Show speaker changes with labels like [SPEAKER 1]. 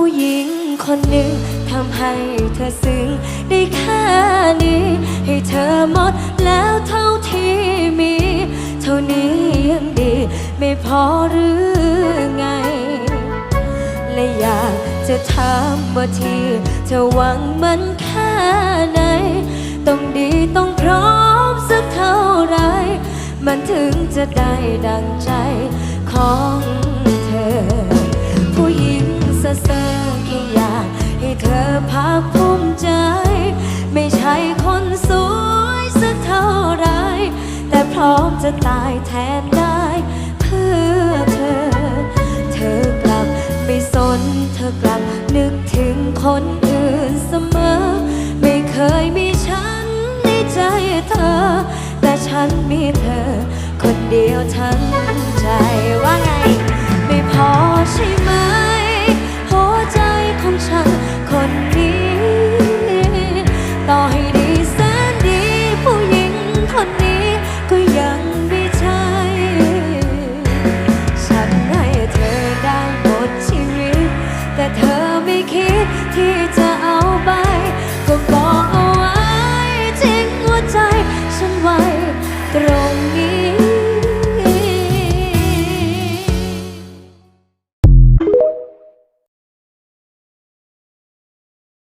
[SPEAKER 1] ผู้หญิงคนหนึ่งทำให้เธอซึ้งได้แค่นี้ ให้เธอหมดแล้วเท่าที่มี เท่านี้ยังดี ไม่พอหรือไง และอยากจะถามว่าที่เธอหวังมันแค่ไหน ต้องดีต้องพร้อมสักเท่าไร มันถึงจะได้ดังใจของ เธอภาคภูมิใจ ไม่ใช่คนสวยสักเท่าไร แต่พร้อมจะตายแทนได้ เพื่อเธอ เธอกลับไม่สน เธอกลับนึกถึงคนอื่นเสมอ ไม่เคยมีฉันในใจเธอ แต่ฉันมีเธอ คนเดียวทั้งใจว่าไง